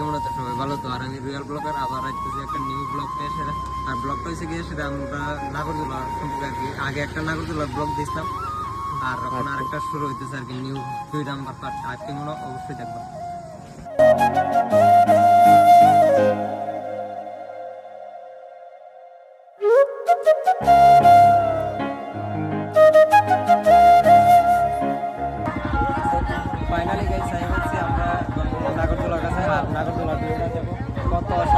মূলত আর আমি real blogger আবার আসতেছি একটা নিউ ব্লগ নিয়ে সেটা আর ব্লগটা হচ্ছে গিয়ে সেটা আমরা নাগরদোলা সম্পর্কে আর কি। আগে একটা নাগরদোলার ব্লগ দিতাম আর এখন আরেকটা শুরু হইতেছে আর কি নিউ দুই নাম্বার পার্ট আজকে মনে হয় অবশ্যই দেখব। ফাইনালি thought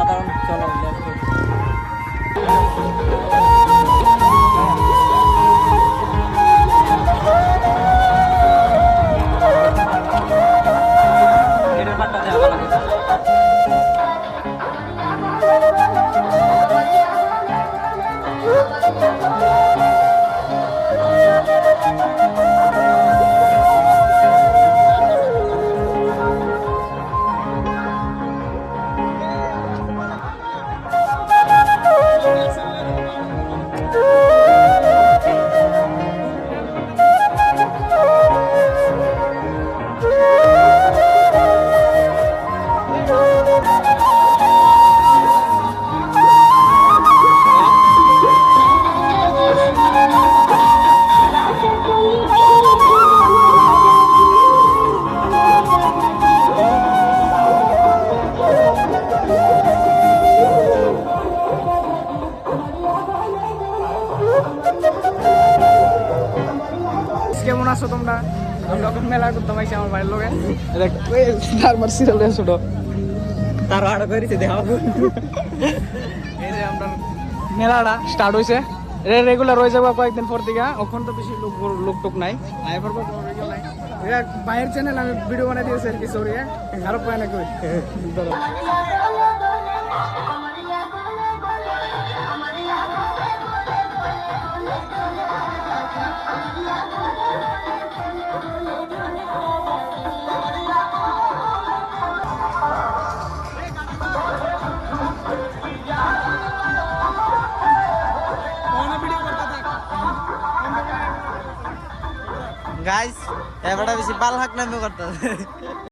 আছো তোমরা? যখন মেলা করতাম আইসি আমার বাড়ির লোকে তারপর সিরিয়াল ছোট তার আড়া করেছে দেওয়া এই যে আমরা মেলাটা স্টার্ট হয়েছে রেগুলার হয়ে যাব কয়েকদিন পর থেকে ওখান তো বেশি লোক লোক টোক নাই। আয় পর বাইরের চ্যানেল আমি ভিডিও বানাই দিয়েছি আর কি সরি আরও পায় না কই? গাইস এবারটা বেশি পাল হাক নামে করতে